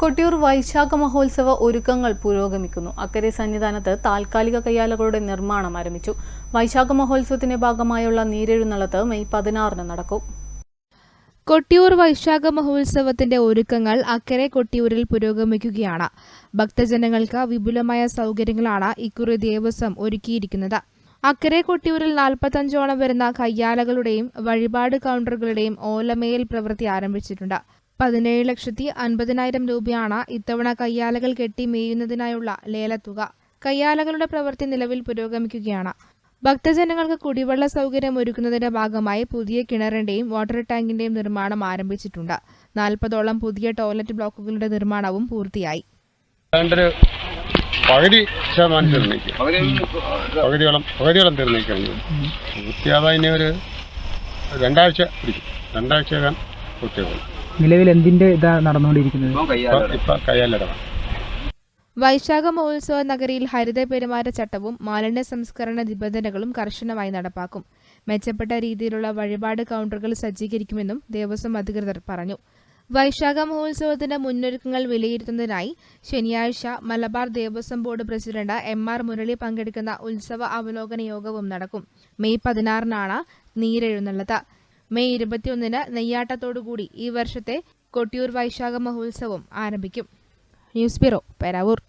കൊട്ടിയൂർ വൈശാഖ മഹോത്സവ ഒരുക്കങ്ങൾ പുരോഗമിക്കുന്നു. അക്കരെ സന്നിധാനത്ത് താൽക്കാലിക കയ്യാലകളുടെ നിർമ്മാണം ആരംഭിച്ചു. വൈശാഖ മഹോത്സവത്തിന്റെ ഭാഗമായുള്ള നീരെഴുന്നള്ളത്ത് മെയ് പതിനാറിന് നടക്കും. കൊട്ടിയൂർ വൈശാഖ മഹോത്സവത്തിന്റെ ഒരുക്കങ്ങൾ അക്കരെ കൊട്ടിയൂരിൽ പുരോഗമിക്കുകയാണ്. ഭക്തജനങ്ങൾക്ക് വിപുലമായ സൗകര്യങ്ങളാണ് ഇക്കുറി ദേവസ്വം ഒരുക്കിയിരിക്കുന്നത്. അക്കരെ കൊട്ടിയൂരിൽ നാൽപ്പത്തഞ്ചോളം വരുന്ന കയ്യാലകളുടെയും വഴിപാട് കൗണ്ടറുകളുടെയും ഓലമേൽ പ്രവൃത്തി ആരംഭിച്ചിട്ടുണ്ട്. പതിനേഴ് ലക്ഷത്തി അൻപതിനായിരം രൂപയാണ് ഇത്തവണ കയ്യാലകൾ കെട്ടി മേയുന്നതിനായുള്ള ലേലത്തുക. കയ്യാലകളുടെ പ്രവൃത്തി നിലവിൽ പുരോഗമിക്കുകയാണ്. ഭക്തജനങ്ങൾക്ക് കുടിവെള്ള സൗകര്യം ഒരുക്കുന്നതിന്റെ ഭാഗമായി പുതിയ കിണറിന്റെയും വാട്ടർ ടാങ്കിന്റെയും നിർമ്മാണം ആരംഭിച്ചിട്ടുണ്ട്. നാൽപ്പതോളം പുതിയ ടോയ്ലറ്റ് ബ്ലോക്കുകളുടെ നിർമ്മാണവും പൂർത്തിയായി. രണ്ടാഴ്ച പകുതി ശതമാനം തീർന്നിരിക്കും പകുതിയോളം പകുതിയോളം തീർന്നിരിക്കുന്നു പൂർത്തിയാവാൻ ഇനി ഒരു രണ്ടാഴ്ച പിടിക്കും. രണ്ടാഴ്ചക്കകം പൂർത്തിയാകും നിലവിൽ എന്തിന്റെ ഇതാ നടന്നുകൊണ്ടിരിക്കുന്നത്? വൈശാഖ മഹോത്സവ നഗരിയിൽ ഹരിത പെരുമാറ്റച്ചട്ടവും മാലിന്യ സംസ്കരണ നിബന്ധനകളും കർശനമായി നടപ്പാക്കും. മെച്ചപ്പെട്ട രീതിയിലുള്ള വഴിപാട് കൗണ്ടറുകൾ സജ്ജീകരിക്കുമെന്നും ദേവസ്വം അധികൃതർ പറഞ്ഞു. വൈശാഖ മഹോത്സവത്തിന്റെ മുന്നൊരുക്കങ്ങൾ വിലയിരുത്തുന്നതിനായി ശനിയാഴ്ച Malabar Devaswom board president M R Murali പങ്കെടുക്കുന്ന ഉത്സവ അവലോകന യോഗവും നടക്കും. മെയ് പതിനാറിനാണ് നീരെഴുന്നള്ളത്ത്. മെയ് ഇരുപത്തിയൊന്നിന് നെയ്യാട്ടത്തോടുകൂടി ഈ വർഷത്തെ കൊട്ടിയൂർ വൈശാഖ മഹോത്സവം ആരംഭിക്കും. News bureau Peravoor.